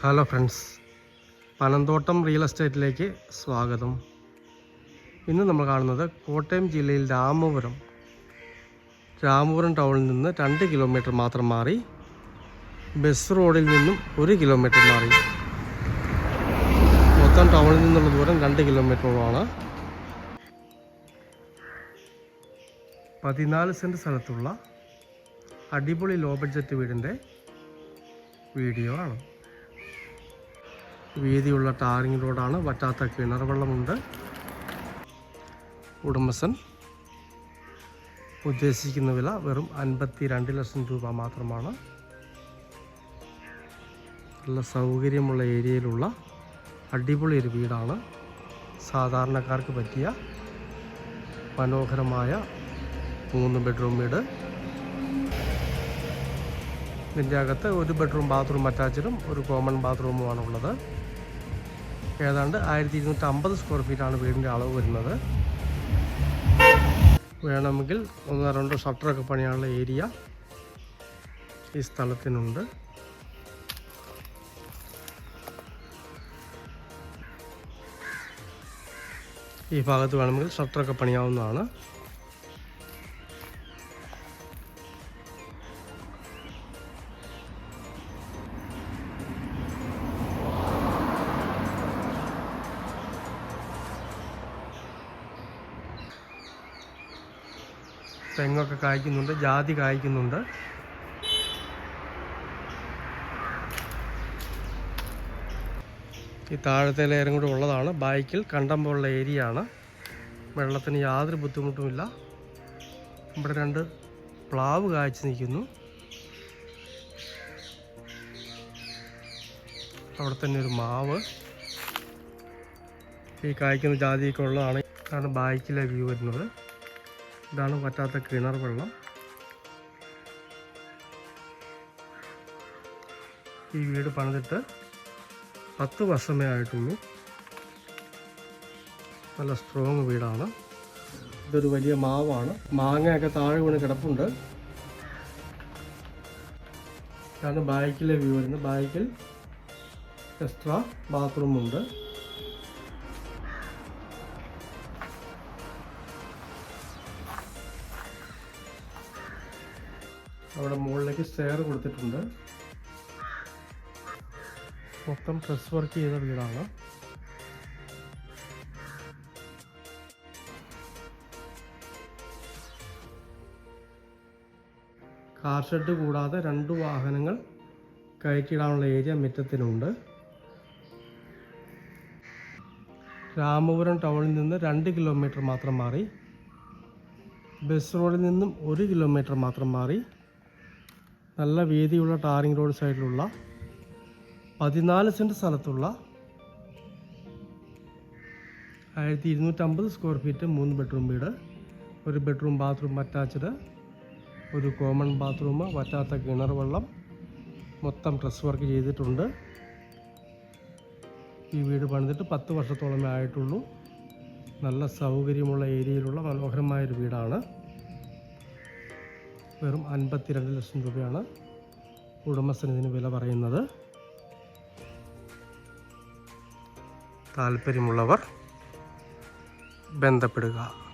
Hello friends Panamthottam real എസ്റ്റേറ്റിലേക്ക് സ്വാഗതം. ഇന്ന് നമ്മൾ കാണുന്നത് കോട്ടയം ജില്ലയിൽ രാമപുരം. രാമപുരം ടൗണിൽ നിന്ന് രണ്ട് കിലോമീറ്റർ മാത്രം മാറി ബസ് റോഡിൽ നിന്നും ഒരു കിലോമീറ്റർ മാറി. മൊത്തം ടൗണിൽ നിന്നുള്ള ദൂരം രണ്ട് കിലോമീറ്ററോളമാണ് പതിനാല് സെന്റ് സ്ഥലത്തുള്ള അടിപൊളി ലോ ബഡ്ജറ്റ് വീടിന്റെ വീഡിയോ ആണ്. വീതിയുള്ള ടാറിങ് റോഡാണ്. വറ്റാത്ത കിണർ വെള്ളമുണ്ട് ഉടമസൻ ഉദ്ദേശിക്കുന്ന വില വെറും അൻപത്തി രണ്ട് ലക്ഷം രൂപ മാത്രമാണ്. നല്ല സൗകര്യമുള്ള ഏരിയയിലുള്ള അടിപൊളി ഒരു വീടാണ്. സാധാരണക്കാർക്ക് പറ്റിയ മനോഹരമായ മൂന്ന് ബെഡ്റൂം വീട്. ഇതിന്റെ അകത്ത് ഒരു ബെഡ്റൂം ബാത്റൂം അറ്റാച്ചഡും ഒരു കോമൺ ബാത്റൂമുമാണ് ഉള്ളത്. ഏതാണ്ട് ആയിരത്തി ഇരുന്നൂറ്റി അമ്പത് സ്ക്വയർ ഫീറ്റാണ് വീടിന്റെ അളവ് വരുന്നത്. വേണമെങ്കിൽ ഒന്ന് രണ്ട് ഷട്ടറൊക്കെ പണിയാനുള്ള ഏരിയ ഈ സ്ഥലത്തിനുണ്ട്. ഈ ഭാഗത്ത് വേണമെങ്കിൽ ഷട്ടറൊക്കെ പണിയാവുന്നതാണ്. തെങ്ങൊക്കെ കായ്ക്കുന്നുണ്ട് ജാതി കായ്ക്കുന്നുണ്ട്. ഈ താഴത്തെ ലെയറും കൂടെ ഉള്ളതാണ്. ബൈക്കിൽ കണ്ടം പോലുള്ള ഏരിയ ആണ് വെള്ളത്തിന് യാതൊരു ബുദ്ധിമുട്ടുമില്ല. ഇവിടെ രണ്ട് പ്ലാവ് കായ്ച്ചു നിൽക്കുന്നു. അവിടെ തന്നെ ഒരു മാവ്. ഈ കായ്ക്കുന്ന ജാതിയൊക്കെ ഉള്ളതാണ്. ഇതാണ് ബൈക്കിലെ വ്യൂ വരുന്നത്. ഇതാണ് പറ്റാത്ത കിണർ വെള്ളം. ഈ വീട് പണിതിട്ട് പത്ത് വർഷമേ ആയിട്ടുള്ളൂ. നല്ല സ്ട്രോങ് വീടാണ്. ഇതൊരു വലിയ മാവാണ്. മാങ്ങയൊക്കെ താഴെ വീണ് കിടപ്പുണ്ട്. ഇതാണ് ബാക്കിലെ വ്യൂ വരുന്നത്. ബാക്കിൽ എക്സ്ട്രാ ബാത്റൂം അവിടെ മുകളിലേക്ക് സ്റ്റെയർ കൊടുത്തിട്ടുണ്ട്. മൊത്തം ഡ്രസ് വർക്ക് ചെയ്ത വീടാണ്. കാർ ഷെഡ് കൂടാതെ രണ്ട് വാഹനങ്ങൾ കയറ്റിയിടാനുള്ള ഏരിയ മുറ്റത്തിനുണ്ട്. രാമപുരം ടൗണിൽ നിന്ന് രണ്ട് കിലോമീറ്റർ മാത്രം മാറി. ബസ് റോഡിൽ നിന്നും ഒരു കിലോമീറ്റർ മാത്രം മാറി. നല്ല വീതിയുള്ള ടാറിംഗ് റോഡ് സൈഡിലുള്ള പതിനാല് സെന്റ് സ്ഥലത്തുള്ള ആയിരത്തി ഇരുന്നൂറ്റമ്പത് സ്ക്വയർ ഫീറ്റ് മൂന്ന് ബെഡ്റൂം വീട് ഒരു ബെഡ്റൂം ബാത്റൂം അറ്റാച്ച്ഡ് ഒരു കോമൺ ബാത്റൂം വറ്റാത്ത കിണർ വെള്ളം മൊത്തം ഡ്രസ് വർക്ക് ചെയ്തിട്ടുണ്ട്. ഈ വീട് പണിതിട്ട് പത്ത് വർഷത്തോളമേ ആയിട്ടുള്ളൂ. നല്ല സൗകര്യമുള്ള ഏരിയയിലുള്ള മനോഹരമായൊരു വീടാണ്. വെറും അൻപത്തിരണ്ട് ലക്ഷം രൂപയാണ് ഉടമസ്ഥന് ഇതിന് വില പറയുന്നത്. താല്പര്യമുള്ളവർ ബന്ധപ്പെടുക.